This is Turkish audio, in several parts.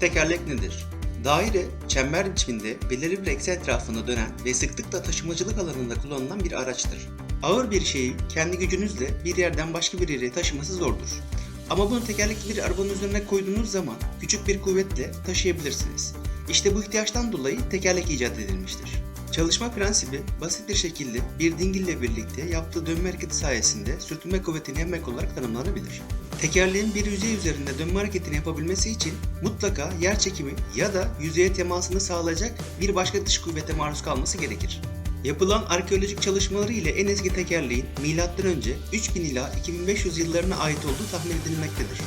Tekerlek nedir? Daire, çember biçiminde belirli bir eksen etrafında dönen ve sıklıkla taşımacılık alanında kullanılan bir araçtır. Ağır bir şeyi kendi gücünüzle bir yerden başka bir yere taşıması zordur. Ama bunu tekerlekli bir arabanın üzerine koyduğunuz zaman küçük bir kuvvetle taşıyabilirsiniz. İşte bu ihtiyaçtan dolayı tekerlek icat edilmiştir. Çalışma prensibi basit bir şekilde bir dingille birlikte yaptığı dönme hareketi sayesinde sürtünme kuvvetini emmek olarak tanımlanabilir. Tekerleğin bir yüzey üzerinde dönme hareketini yapabilmesi için mutlaka yer çekimi ya da yüzeye temasını sağlayacak bir başka dış kuvvete maruz kalması gerekir. Yapılan arkeolojik çalışmaları ile en eski tekerleğin M.Ö. 3000 ila 2500 yıllarına ait olduğu tahmin edilmektedir.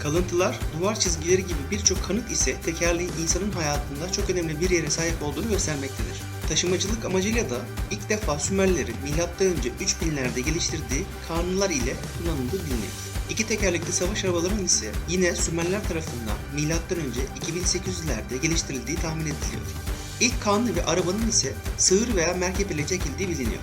Kalıntılar, duvar çizgileri gibi birçok kanıt ise tekerleğin insanın hayatında çok önemli bir yere sahip olduğunu göstermektedir. Taşımacılık amacıyla da ilk defa Sümerlerin M.Ö. 3000'lerde geliştirdiği kanunlar ile kullanıldığı biliniyor. İki tekerlekli savaş arabalarının ise yine Sümerler tarafından M.Ö. 2800'lerde geliştirildiği tahmin ediliyor. İlk kanlı ve arabanın ise sığır veya merkep ile çekildiği biliniyor.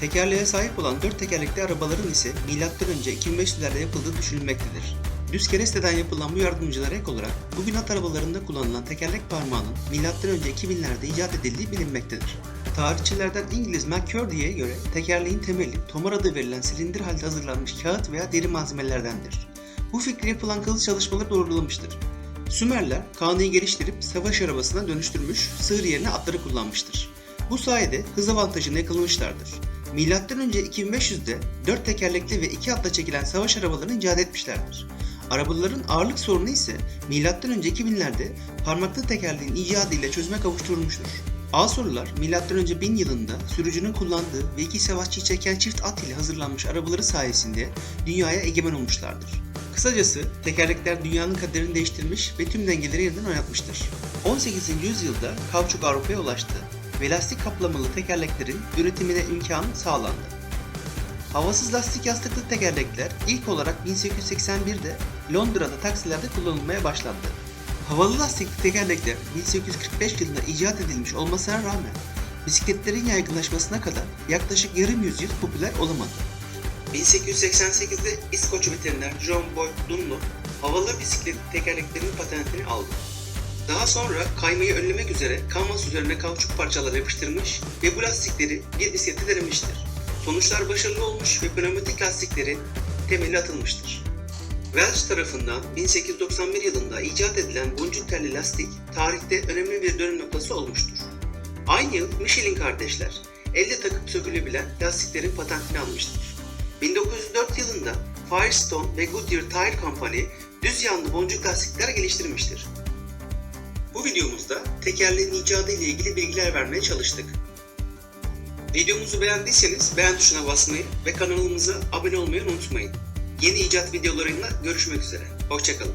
Tekerleğe sahip olan dört tekerlekli arabaların ise M.Ö. 2500'lerde yapıldığı düşünülmektedir. Düz keresteden yapılan bu yardımcılara ek olarak bugün at arabalarında kullanılan tekerlek parmağının M.Ö. 2000'lerde icat edildiği bilinmektedir. Tarihçilerden İngiliz McCurdy'ye göre tekerleğin temeli tomar adı verilen silindir halde hazırlanmış kağıt veya deri malzemelerdendir. Bu fikri yapılan kılıç çalışmaları doğrulamıştır. Sümerler kanıyı geliştirip savaş arabasına dönüştürmüş, sığır yerine atları kullanmıştır. Bu sayede hız avantajını yakalamışlardır. Önce 2500'de 4 tekerlekli ve 2 atla çekilen savaş arabalarını icat etmişlerdir. Arabaların ağırlık sorunu ise önce 2000'lerde parmaklı tekerleğin icadı ile çözüme kavuşturulmuştur. Asurlular milattan önce 1000 yılında sürücünün kullandığı ve iki savaşçıyı çeken çift at ile hazırlanmış arabaları sayesinde dünyaya egemen olmuşlardır. Kısacası tekerlekler dünyanın kaderini değiştirmiş ve tüm dengeleri yeniden oynatmıştır. 18. yüzyılda kauçuk Avrupa'ya ulaştı ve lastik kaplamalı tekerleklerin üretimine imkan sağlandı. Havasız lastik yastıklı tekerlekler ilk olarak 1881'de Londra'da taksilerde kullanılmaya başlandı. Havalı lastikli tekerlekler 1845 yılında icat edilmiş olmasına rağmen bisikletlerin yaygınlaşmasına kadar yaklaşık yarım yüzyıl popüler olamadı. 1888'de İskoç veteriner John Boyd Dunlop havalı bisiklet tekerleklerinin patentini aldı. Daha sonra kaymayı önlemek üzere kanvas üzerine kauçuk parçaları yapıştırmış ve bu lastikleri bir bisiklete denemiştir. Sonuçlar başarılı olmuş ve pneumatik lastiklerin temeli atılmıştır. Welch tarafından 1891 yılında icat edilen boncuk telli lastik tarihte önemli bir dönüm noktası olmuştur. Aynı yıl Michelin kardeşler elde takıp sökülebilen lastiklerin patentini almıştır. 1904 yılında Firestone ve Goodyear Tire Company düz yanlı boncuk lastikler geliştirmiştir. Bu videomuzda tekerleğin icadı ile ilgili bilgiler vermeye çalıştık. Videomuzu beğendiyseniz beğen tuşuna basmayı ve kanalımıza abone olmayı unutmayın. Yeni icat videolarıyla görüşmek üzere. Hoşçakalın.